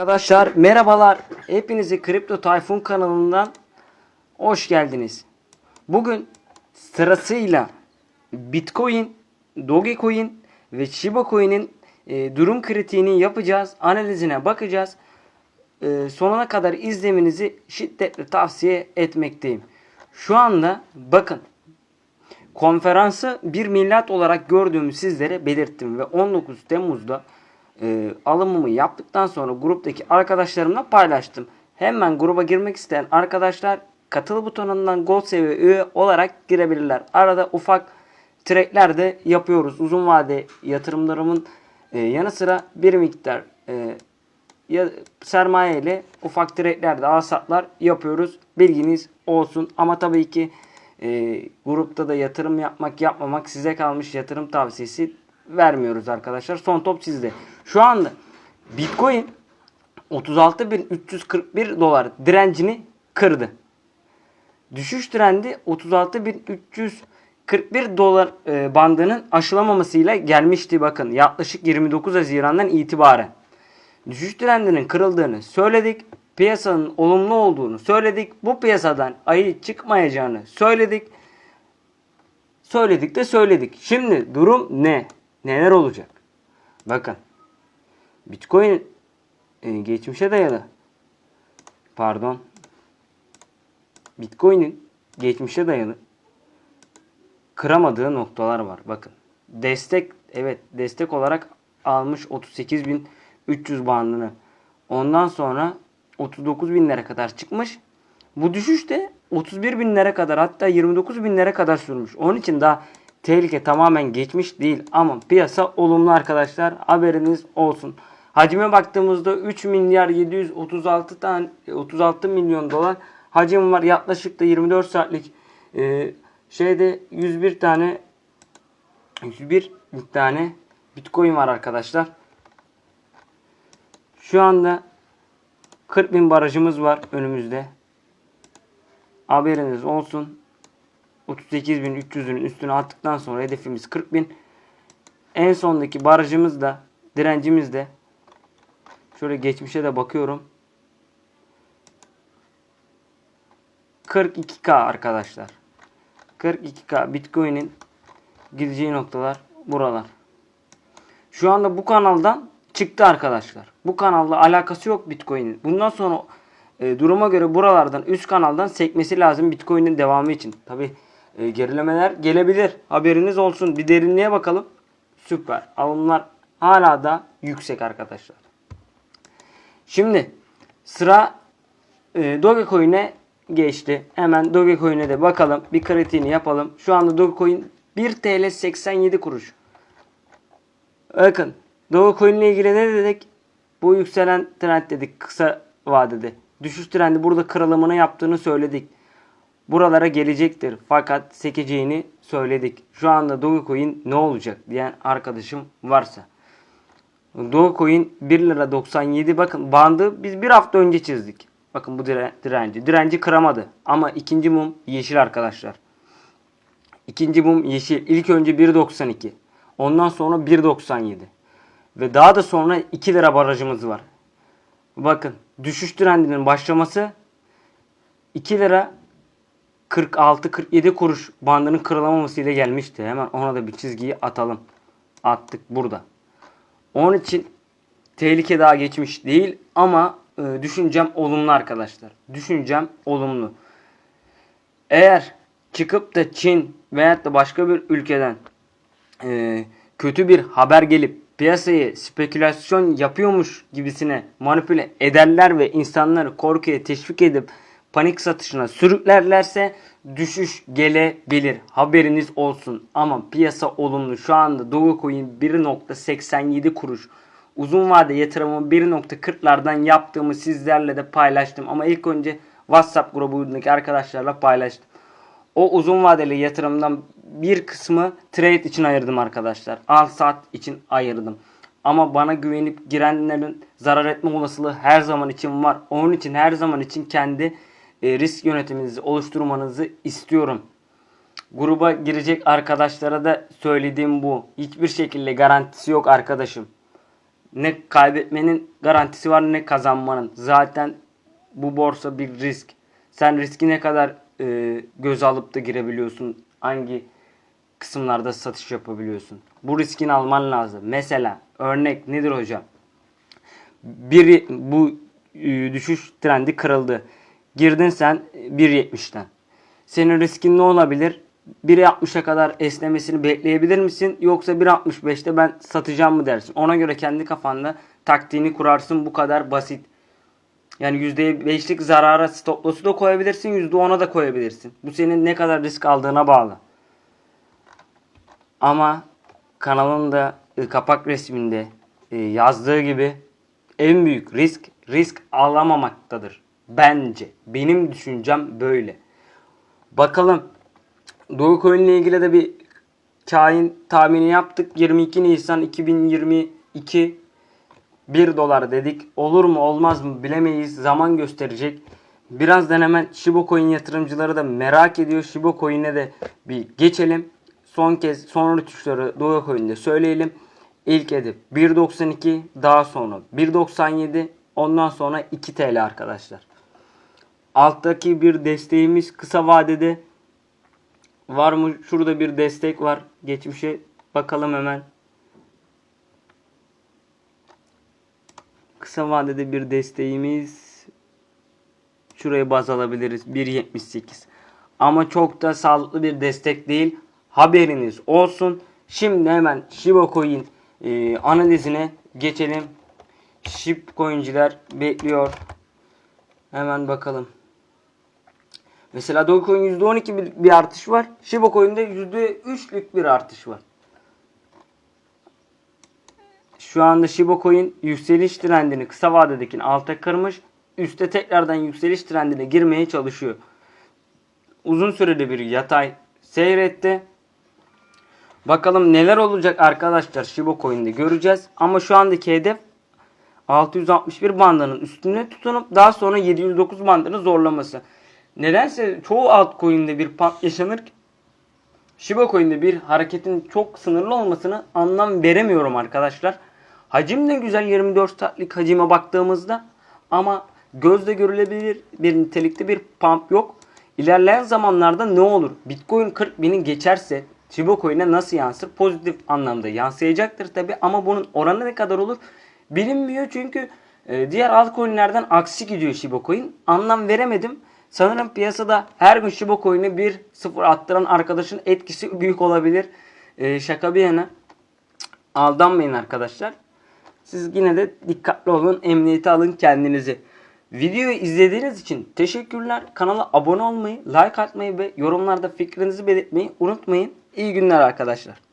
Arkadaşlar merhabalar. Hepinizi Kripto Tayfun kanalından hoş geldiniz. Bugün sırasıyla Bitcoin, Dogecoin ve Shiba Coin'in e, durum kritiğini yapacağız. Analizine bakacağız. E, sonuna kadar izlemenizi şiddetle tavsiye etmekteyim. Şu anda bakın konferansı bir millet olarak gördüğümü sizlere belirttim ve 19 Temmuz'da e, alımımı yaptıktan sonra gruptaki arkadaşlarımla paylaştım. Hemen gruba girmek isteyen arkadaşlar katıl butonundan Gold seviye üye olarak girebilirler. Arada ufak trade'ler de yapıyoruz. Uzun vade yatırımlarımın e, yanı sıra bir miktar e, ya, sermaye ile ufak trade'ler de alsatlar yapıyoruz. Bilginiz olsun. Ama tabii ki e, grupta da yatırım yapmak yapmamak size kalmış yatırım tavsiyesi vermiyoruz arkadaşlar. Son top sizde. Şu anda Bitcoin 36.341 dolar direncini kırdı. Düşüş trendi 36.341 dolar e, bandının aşılamamasıyla gelmişti bakın yaklaşık 29 Haziran'dan itibaren. Düşüş trendinin kırıldığını söyledik. Piyasanın olumlu olduğunu söyledik. Bu piyasadan ayı çıkmayacağını söyledik. Söyledik de söyledik. Şimdi durum ne? Neler olacak? Bakın. Bitcoin e, geçmişe dayalı. Pardon. Bitcoin'in geçmişe dayalı kıramadığı noktalar var. Bakın. Destek evet destek olarak almış 38.300 bandını. Ondan sonra 39 binlere kadar çıkmış. Bu düşüş de 31 binlere kadar hatta 29 binlere kadar sürmüş. Onun için daha tehlike tamamen geçmiş değil. Ama piyasa olumlu arkadaşlar. Haberiniz olsun. Hacime baktığımızda 3 milyar 736 tane 36 milyon dolar hacim var. Yaklaşık da 24 saatlik e, şeyde 101 tane 101 tane Bitcoin var arkadaşlar. Şu anda 40 bin barajımız var önümüzde. Haberiniz olsun. 38.300'ün üstüne attıktan sonra hedefimiz 40.000. En sondaki barajımız da direncimiz de şöyle geçmişe de bakıyorum. 42k arkadaşlar. 42k Bitcoin'in gideceği noktalar buralar. Şu anda bu kanaldan çıktı arkadaşlar. Bu kanalla alakası yok Bitcoin'in. Bundan sonra e, duruma göre buralardan üst kanaldan sekmesi lazım Bitcoin'in devamı için. Tabi e, gerilemeler gelebilir. Haberiniz olsun. Bir derinliğe bakalım. Süper. Alımlar hala da yüksek arkadaşlar. Şimdi sıra e, Dogecoin'e geçti. Hemen Dogecoin'e de bakalım. Bir kritiğini yapalım. Şu anda Dogecoin 1 TL 87 kuruş. Bakın Dogecoin ile ilgili ne dedik? Bu yükselen trend dedik kısa vadede. Düşüş trendi burada kırılımını yaptığını söyledik. Buralara gelecektir fakat sekeceğini söyledik. Şu anda Dogecoin ne olacak diyen arkadaşım varsa. Dogecoin 1 lira 97 bakın bandı biz bir hafta önce çizdik. Bakın bu dire- direnci. Direnci kıramadı. Ama ikinci mum yeşil arkadaşlar. İkinci mum yeşil. İlk önce 1.92. Ondan sonra 1.97. Ve daha da sonra 2 lira barajımız var. Bakın düşüş trendinin başlaması 2 lira 46-47 kuruş bandının kırılamaması ile gelmişti. Hemen ona da bir çizgiyi atalım. Attık burada. Onun için tehlike daha geçmiş değil ama e, düşüncem olumlu arkadaşlar. Düşüncem olumlu. Eğer çıkıp da Çin veyahut da başka bir ülkeden e, kötü bir haber gelip piyasayı spekülasyon yapıyormuş gibisine manipüle ederler ve insanları korkuya teşvik edip panik satışına sürüklerlerse düşüş gelebilir. Haberiniz olsun. Ama piyasa olumlu. Şu anda Dogecoin 1.87 kuruş. Uzun vade yatırımı 1.40'lardan yaptığımı sizlerle de paylaştım. Ama ilk önce WhatsApp grubundaki arkadaşlarla paylaştım. O uzun vadeli yatırımdan bir kısmı trade için ayırdım arkadaşlar. Al sat için ayırdım. Ama bana güvenip girenlerin zarar etme olasılığı her zaman için var. Onun için her zaman için kendi e, risk yönetiminizi oluşturmanızı istiyorum. Gruba girecek arkadaşlara da söylediğim bu. Hiçbir şekilde garantisi yok arkadaşım. Ne kaybetmenin garantisi var ne kazanmanın. Zaten bu borsa bir risk. Sen riski ne kadar e, göz alıp da girebiliyorsun? Hangi kısımlarda satış yapabiliyorsun? Bu riskini alman lazım. Mesela örnek nedir hocam? Bir bu e, düşüş trendi kırıldı. Girdin sen 1.70'ten. Senin riskin ne olabilir? 1.60'a kadar esnemesini bekleyebilir misin? Yoksa 1.65'te ben satacağım mı dersin? Ona göre kendi kafanda taktiğini kurarsın. Bu kadar basit. Yani %5'lik zarara stop loss'u da koyabilirsin. %10'a da koyabilirsin. Bu senin ne kadar risk aldığına bağlı. Ama kanalın da e, kapak resminde e, yazdığı gibi en büyük risk risk alamamaktadır. Bence. Benim düşüncem böyle. Bakalım Dogecoin ile ilgili de bir kain tahmini yaptık. 22 Nisan 2022 1 dolar dedik. Olur mu olmaz mı bilemeyiz. Zaman gösterecek. Birazdan hemen Shiba Coin yatırımcıları da merak ediyor. Shiba Coin'e de bir geçelim. Son kez son rütuşları Dogecoin'de söyleyelim. İlk hedef 1.92 daha sonra 1.97 ondan sonra 2 TL arkadaşlar. Alttaki bir desteğimiz kısa vadede var mı? Şurada bir destek var. Geçmişe bakalım hemen. Kısa vadede bir desteğimiz şuraya baz alabiliriz. 1.78. Ama çok da sağlıklı bir destek değil. Haberiniz olsun. Şimdi hemen Shiba Coin e, analizine geçelim. Shiba Coin'ciler bekliyor. Hemen bakalım. Mesela Dogecoin %12 bir, bir artış var. Shiba Coin'de %3'lük bir artış var. Şu anda Shiba Coin yükseliş trendini kısa vadedekini alta kırmış. Üste tekrardan yükseliş trendine girmeye çalışıyor. Uzun süreli bir yatay seyretti. Bakalım neler olacak arkadaşlar Shiba Coin'de göreceğiz. Ama şu andaki hedef 661 bandının üstüne tutunup daha sonra 709 bandını zorlaması. Nedense çoğu altcoin'de bir pump yaşanır. Shiba Coin'de bir hareketin çok sınırlı olmasını anlam veremiyorum arkadaşlar. Hacim de güzel 24 saatlik hacime baktığımızda ama gözle görülebilir bir nitelikte bir pump yok. İlerleyen zamanlarda ne olur? Bitcoin 40 bini geçerse Shiba Coin'e nasıl yansır? Pozitif anlamda yansıyacaktır tabi ama bunun oranı ne kadar olur? Bilinmiyor çünkü e, diğer altcoin'lerden aksi gidiyor Shiba Coin. Anlam veremedim. Sanırım piyasada her gün Coin'e bir sıfır attıran arkadaşın etkisi büyük olabilir. E, şaka bir yana aldanmayın arkadaşlar. Siz yine de dikkatli olun, emniyete alın kendinizi. Videoyu izlediğiniz için teşekkürler. Kanala abone olmayı, like atmayı ve yorumlarda fikrinizi belirtmeyi unutmayın. İyi günler arkadaşlar.